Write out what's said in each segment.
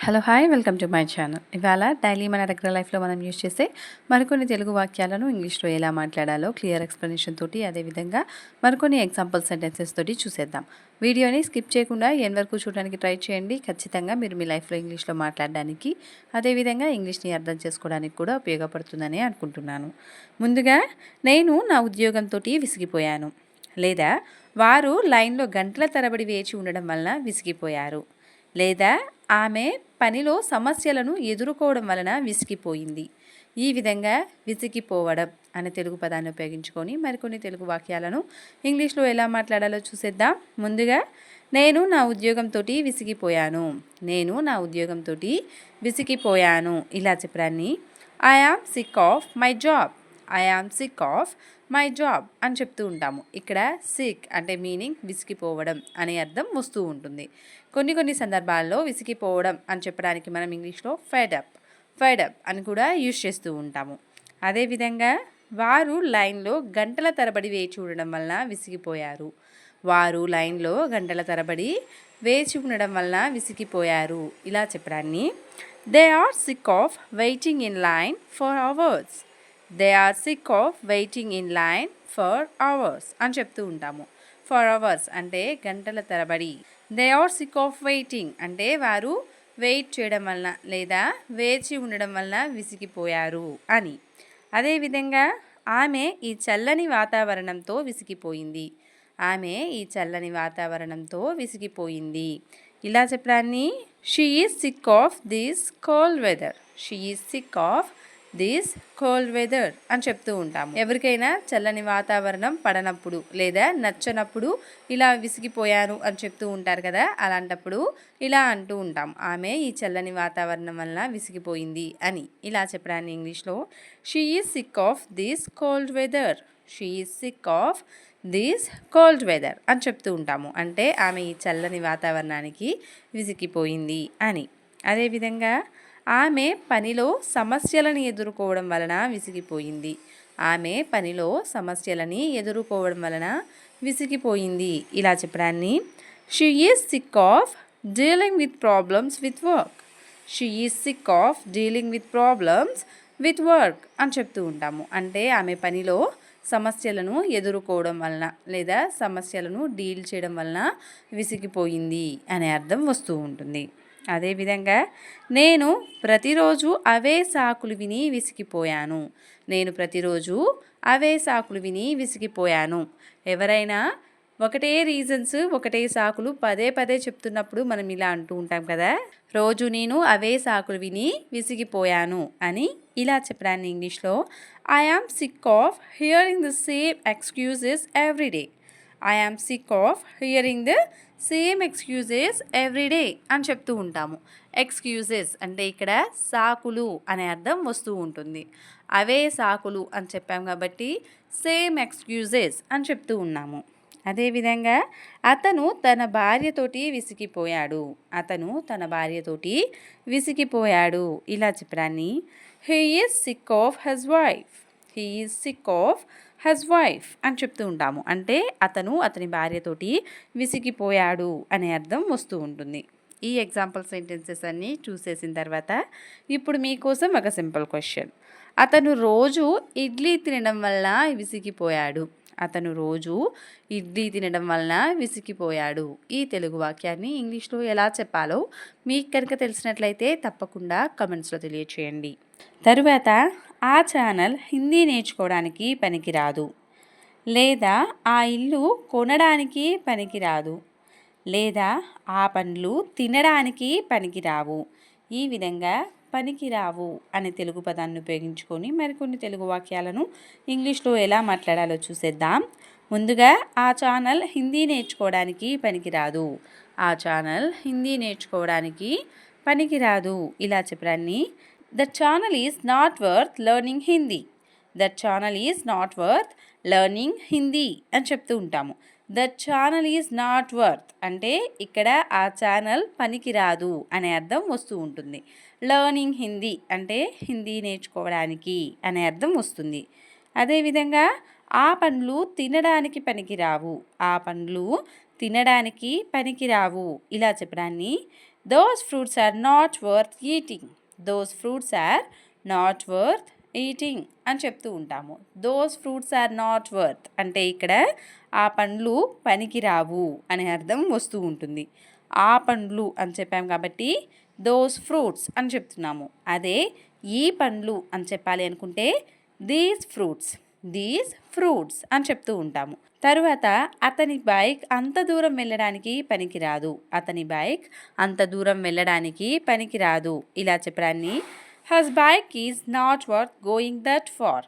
Hello hi welcome to my channel ఇవాళ daily మన regular లైఫ్లో మనం యూజ్ చేసే మరికొన్ని తెలుగు వాక్యాలను ఇంగ్లీష్లో ఎలా మాట్లాడాలో క్లియర్ ఎక్స్ప్లెనేషన్ తోటి అదేవిధంగా మరికొన్ని ఎగ్జాంపుల్ సెంటెన్సెస్ తోటి చూసేద్దాం. వీడియోని స్కిప్ చేయకుండా ఎన్ వరకు చూడడానికి ట్రై చేయండి. ఖచ్చితంగా మీరు మీ లైఫ్లో ఇంగ్లీష్లో మాట్లాడడానికి అదేవిధంగా ఇంగ్లీష్ని అర్థం చేసుకోవడానికి కూడా ఉపయోగపడుతుందని అనుకుంటున్నాను. ముందుగా నేను నా ఉద్యోగంతో విసిగిపోయాను. లేదా వారు లైన్లో గంటల తరబడి వేచి ఉండడం వలన విసిగిపోయారు. లేదా ఆమె పనిలో సమస్యలను ఎదుర్కోవడం వలన విసిగిపోయింది. ఈ విధంగా విసిగిపోవడం అనే తెలుగు పదాన్ని ఉపయోగించుకొని మరికొన్ని తెలుగు వాక్యాలను ఇంగ్లీష్లో ఎలా మాట్లాడాలో చూసేద్దాం. ముందుగా నేను నా ఉద్యోగంతో విసిగిపోయాను. నేను నా ఉద్యోగంతో విసిగిపోయాను. ఇలా చెప్పడాన్ని I am sick of my job I am sick of my job అని చెప్తూ ఉంటాము. ఇక్కడ సిక్ అంటే మీనింగ్ విసిగిపోవడం అనే అర్థం వస్తూ ఉంటుంది. కొన్ని కొన్ని సందర్భాల్లో విసిగిపోవడం అని చెప్పడానికి మనం ఇంగ్లీష్లో ఫెడప్ ఫెడప్ అని కూడా యూజ్ చేస్తూ ఉంటాము. అదేవిధంగా వారు లైన్లో గంటల తరబడి వేచి ఉండడం వలన విసిగిపోయారు. వారు లైన్లో గంటల తరబడి వేచి ఉండడం వలన విసిగిపోయారు. ఇలా చెప్పడాన్ని. They are sick of waiting in line for hours they are sick of waiting in line for hours అని చెప్తూ ఉంటాము. ఫర్ అవర్స్ అంటే గంటల తరబడి. They are sick of waiting అంటే వారు వెయిట్ చేయడం వలన లేదా వేచి ఉండడం వలన విసిగిపోయారు అని. అదేవిధంగా ఆమె ఈ చల్లని వాతావరణంతో విసిగిపోయింది. ఆమె ఈ చల్లని వాతావరణంతో విసిగిపోయింది. ఇలా చెప్పడాన్ని she is sick of this cold weather she is sick of this cold weather అని చెప్తూ ఉంటాము. ఎవరికైనా చల్లని వాతావరణం పడనప్పుడు లేదా నచ్చనప్పుడు ఇలా విసిగిపోయాను అని చెప్తూ ఉంటారు కదా అలాంటప్పుడు ఇలా అంటూ ఉంటాం. ఆమె ఈ చల్లని వాతావరణం వల్ల విసిగిపోయింది అని ఇలా చెప్పడాన్ని ఇంగ్లీష్లో. She is sick of this cold weather she is sick of this cold weather అని చెప్తూ ఉంటాము. అంటే ఆమె ఈ చల్లని వాతావరణానికి విసిగిపోయింది అని. అదేవిధంగా ఆమె పనిలో సమస్యలను ఎదుర్కోవడం వలన విసిగిపోయింది. ఆమె పనిలో సమస్యలని ఎదుర్కోవడం వలన విసిగిపోయింది. ఇలా చెప్పడాన్ని. She is sick of dealing with problems with work she is sick of dealing with problems with work అని చెప్తూ ఉంటాము. అంటే ఆమె పనిలో సమస్యలను ఎదుర్కోవడం వలన లేదా సమస్యలను డీల్ చేయడం వలన విసిగిపోయింది అనే అర్థం వస్తూ ఉంటుంది. అదేవిధంగా నేను ప్రతిరోజు అవే సాకులు విని విసిగిపోయాను. నేను ప్రతిరోజు అవే సాకులు విని విసిగిపోయాను. ఎవరైనా ఒకటే రీజన్స్ ఒకటే సాకులు పదే పదే చెప్తున్నప్పుడు మనం ఇలా అంటూ ఉంటాం కదా? రోజు నేను అవే సాకులు విని విసిగిపోయాను అని ఇలా చెప్పడాన్ని ఇంగ్లీష్లో I am sick of hearing the same excuses everyday I am sick of hearing the same excuses everyday అని చెప్తూ ఉంటాము. ఎక్స్క్యూజెస్ అంటే ఇక్కడ సాకులు అనే అర్థం వస్తూ ఉంటుంది. అవే సాకులు అని చెప్పాము కాబట్టి సేమ్ ఎక్స్క్యూజెస్ అని చెప్తూ ఉన్నాము. అదేవిధంగా అతను తన భార్యతోటి విసిగిపోయాడు. అతను తన భార్యతోటి విసిగిపోయాడు. ఇలా చెప్పడాన్ని he is sick of his wife he's sick of his wife అని చెప్తూ ఉంటాము. అంటే అతను అతని భార్యతోటి విసిగిపోయాడు అనే అర్థం వస్తూ ఉంటుంది. ఈ ఎగ్జాంపుల్ సెంటెన్సెస్ అన్నీ చూసేసిన తర్వాత ఇప్పుడు మీకోసం ఒక సింపుల్ క్వశ్చన్ అతను రోజు ఇడ్లీ తినడం వల్ల విసిగిపోయాడు. అతను రోజు ఇడ్లీ తినడం వలన విసిగిపోయాడు. ఈ తెలుగు వాక్యాన్ని ఇంగ్లీష్లో ఎలా చెప్పాలో మీకు కనుక తెలిసినట్లయితే తప్పకుండా కమెంట్స్లో తెలియచేయండి. తరువాత ఆ ఛానల్ హిందీ నేర్చుకోవడానికి పనికిరాదు. లేదా ఆ ఇల్లు కొనడానికి పనికిరాదు. లేదా ఆ పండ్లు తినడానికి పనికిరావు. ఈ విధంగా పనికిరావు అనే తెలుగు పదాన్ని ఉపయోగించుకొని మరికొన్ని తెలుగు వాక్యాలను ఇంగ్లీష్లో ఎలా మాట్లాడాలో చూసేద్దాం. ముందుగా ఆ ఛానల్ హిందీ నేర్చుకోవడానికి పనికిరాదు. ఆ ఛానల్ హిందీ నేర్చుకోవడానికి పనికిరాదు. ఇలా చెప్పడాన్ని the channel is not worth learning Hindi the channel is not worth learning Hindi అని చెప్తూ ఉంటాము. The channel is not worth అంటే ఇక్కడ ఆ ఛానల్ పనికిరాదు అనే అర్థం వస్తూ ఉంటుంది. లర్నింగ్ హిందీ అంటే హిందీ నేర్చుకోవడానికి అనే అర్థం వస్తుంది. అదేవిధంగా ఆ పండ్లు తినడానికి పనికిరావు. ఆ పండ్లు తినడానికి పనికిరావు. ఇలా చెప్పడాన్ని those fruits are not worth eating those fruits are not worth eating అని చెప్తూ ఉంటాము. Those fruits are not worth అంటే ఇక్కడ ఆ పండ్లు పనికిరావు అనే అర్థం వస్తూ ఉంటుంది. ఆ పండ్లు అని చెప్పాము కాబట్టి దోస్ ఫ్రూట్స్ అని చెప్తున్నాము. అదే ఈ పండ్లు అని చెప్పాలి అనుకుంటే దీస్ ఫ్రూట్స్ దీస్ ఫ్రూట్స్ అని చెప్తూ ఉంటాము. తరువాత అతని బైక్ అంత దూరం వెళ్ళడానికి పనికిరాదు. అతని బైక్ అంత దూరం వెళ్ళడానికి పనికిరాదు. ఇలా చెప్పడాన్ని his bike is not worth going that far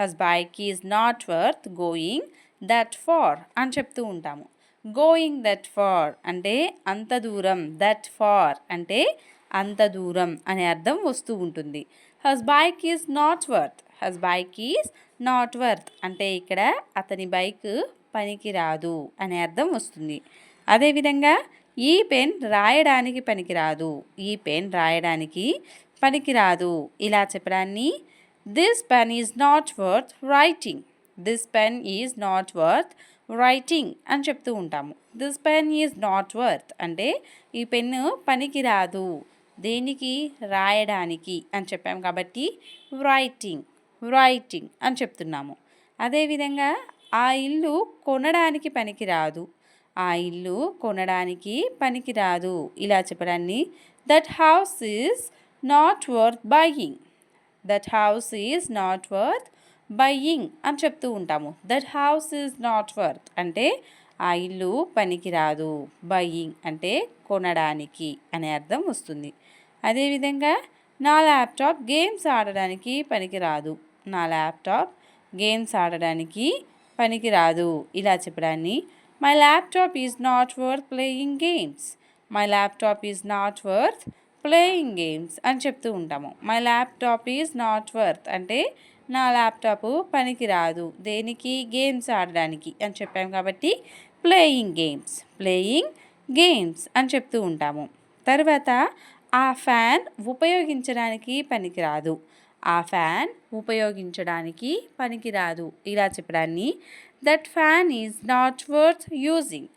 his bike is not worth going that far అని చెప్తూ ఉంటాము. గోయింగ్ దట్ ఫార్ అంటే అంత దూరం దట్ ఫార్ అంటే అంత దూరం అనే అర్థం వస్తూ ఉంటుంది. His bike is not worth his bike is not worth అంటే ఇక్కడ అతని బైక్ పనికి రాదు అనే అర్థం వస్తుంది. అదేవిధంగా ఈ పెన్ రాయడానికి పనికిరాదు ఈ పెన్ రాయడానికి పనికిరాదు ఇలా చెప్పడాన్ని this pen is not worth writing. This pen is not worth writing అని చెప్తూ ఉంటాము. This pen is not worth అంటే ఈ పెన్ను పనికిరాదు దేనికి? రాయడానికి అని చెప్పాము కాబట్టి రైటింగ్. రైటింగ్ అని చెప్తున్నాము. అదేవిధంగా ఆ ఇల్లు కొనడానికి పనికిరాదు. ఆ ఇల్లు కొనడానికి పనికిరాదు. ఇలా చెప్పడాన్ని that house is not worth buying that house is not worth buying అని చెప్తూ ఉంటాము. That house is not worth అంటే ఆ ఇల్లు పనికిరాదు. బయ్యింగ్ అంటే కొనడానికి అనే అర్థం వస్తుంది. అదేవిధంగా నా ల్యాప్టాప్ గేమ్స్ ఆడడానికి పనికిరాదు. నా ల్యాప్టాప్ గేమ్స్ ఆడడానికి పనికిరాదు. ఇలా చెప్పడాన్ని my laptop is not worth playing games my laptop is not worth playing games అని చెప్తూ ఉంటాము. My laptop is not worth అంటే నా ల్యాప్టాప్ పనికిరాదు. దేనికి? గేమ్స్ ఆడడానికి అని చెప్పాము కాబట్టి ప్లేయింగ్ గేమ్స్ ప్లేయింగ్ గేమ్స్ అని చెప్తూ ఉంటాము. తర్వాత ఆ ఫ్యాన్ ఉపయోగించడానికి పనికిరాదు. ఆ ఫ్యాన్ ఉపయోగించడానికి పనికిరాదు. ఇలా చెప్పడాన్ని that fan is not worth using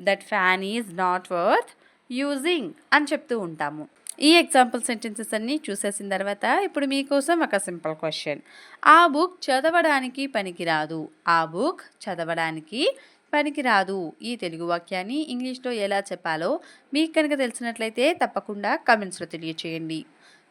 that fan is not worth using అని చెప్తూ ఉంటాము. ఈ ఎగ్జాంపుల్ సెంటెన్సెస్ అన్నీ చూసేసిన తర్వాత ఇప్పుడు మీకోసం ఒక సింపుల్ క్వశ్చన్ ఆ బుక్ చదవడానికి పనికిరాదు. ఆ బుక్ చదవడానికి పనికిరాదు. ఈ తెలుగు వాక్యాన్ని ఇంగ్లీష్లో ఎలా చెప్పాలో మీకు కనుక తెలిసినట్లయితే తప్పకుండా కమెంట్స్లో తెలియచేయండి.